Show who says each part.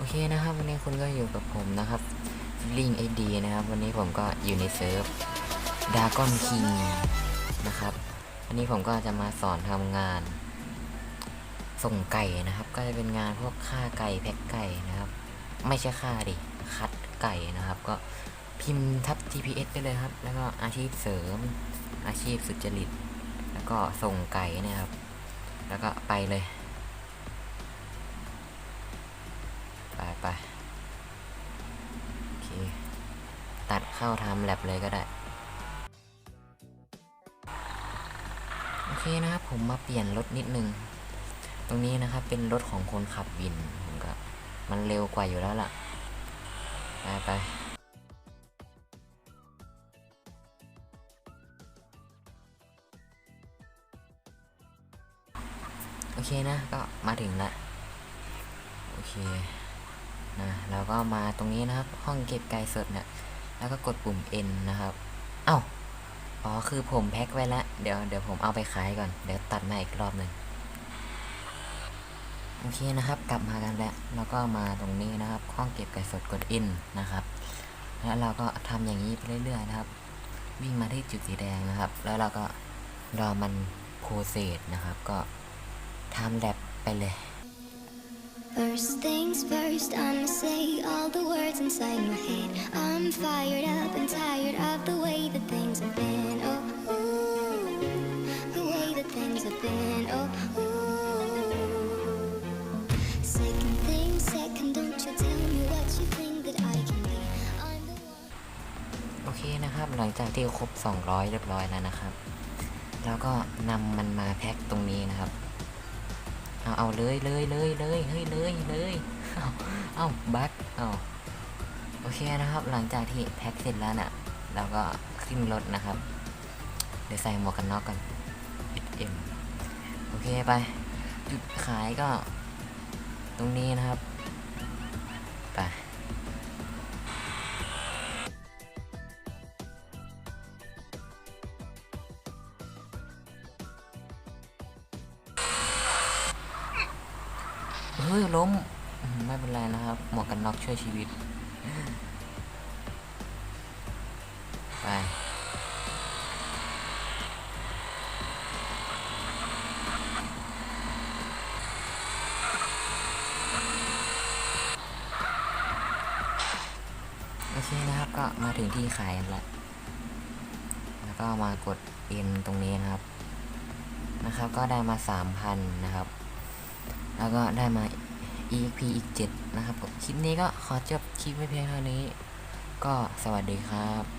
Speaker 1: โอเคนะครับ วันนี้คุณก็อยู่กับผมนะครับลิงไอดีนะครับ วันนี้ผมก็อยู่ในเซิร์ฟดากอนคิงนะครับวันนี้ผมก็จะมาสอนทำงาน ส่งไก่นะครับ ก็จะเป็นงานพวกฆ่าไก่แพ็กไก่นะครับ ไม่ใช่ฆ่าดิคัดไก่นะครับ ก็พิมพ์ทับ GPS ไปเลยครับ แล้วก็อาชีพเสริมอาชีพสุจริต แล้วก็ส่งไก่เนะครับ แล้วก็ไปเลย ไปไปโอเค ตัด เข้าทำแลบเลยก็ได้ โอเคนะครับผมมาเปลี่ยนรถนิดนึง ตรงนี้นะครับเป็นรถของคนขับวิน ผมก็มันเร็วกว่าอยู่แล้วล่ะ ไปไปโอเคนะ ก็มาถึงละโอเคนะเราก็มาตรงนี้นะครับ ห้องเก็บไก่สดเนี่ย แล้วก็กดปุ่ม N นะครับ เอ้า อ๋อ คือผมแพ็คไว้แล้วเดี๋ยว เดี๋ยวผมเอาไปขายก่อน เดี๋ยวตัดมาอีกรอบหนึ่งโอเคนะครับ กลับมากันแล้ว แล้วก็มาตรงนี้นะครับห้องเก็บไก่สดกด N นะครับ แล้วเราก็ทำอย่างนี้ไปเรื่อยๆนะครับ วิ่งมาที่จุดสีแดงนะครับ แล้วเราก็รอมันโพเซสนะครับ ก็ทำแลบไปเลย
Speaker 2: First things first, I'ma say all the words inside my head. I'm fired up and tired of the way that things have been. Oh, ooh, the way that things have been. Oh, ooh. Second thing, second, don't you tell me what you think that I can be. I'm the one.
Speaker 1: โอเคนะครับ หลังจากที่ครบ 200 เรียบร้อยแล้วนะครับ แล้วก็นำมันมาแพ็คตรงนี้นะครับ เอาเลยเลยเลยเลยเฮ้ยเลยเลยเอาเอาบัคเอาโอเคนะครับ หลังจากที่แพ็คเสร็จแล้วเนี่ยเราก็ขึ้นรถนะครับ เดี๋ยวใส่หมวกกันน็อกกันปิดเอ็มโอเคไป จุดขายก็ ตรงนี้นะครับ ฮ้ยล้ม ไม่เป็นไรนะครับ หมวกกันน็อกช่วยชีวิต ไปโอเคนะครับก็มาถึงที่ขายกันแล้ว แล้วก็มากดเอ็นตรงนี้นะครับ นะครับก็ได้มา 3,000 นะครับ แล้วก็ได้มา EP อีก 7 นะครับคลิปนี้ก็ขอจบคลิปไว้เพียงเท่านี้ ก็สวัสดีครับ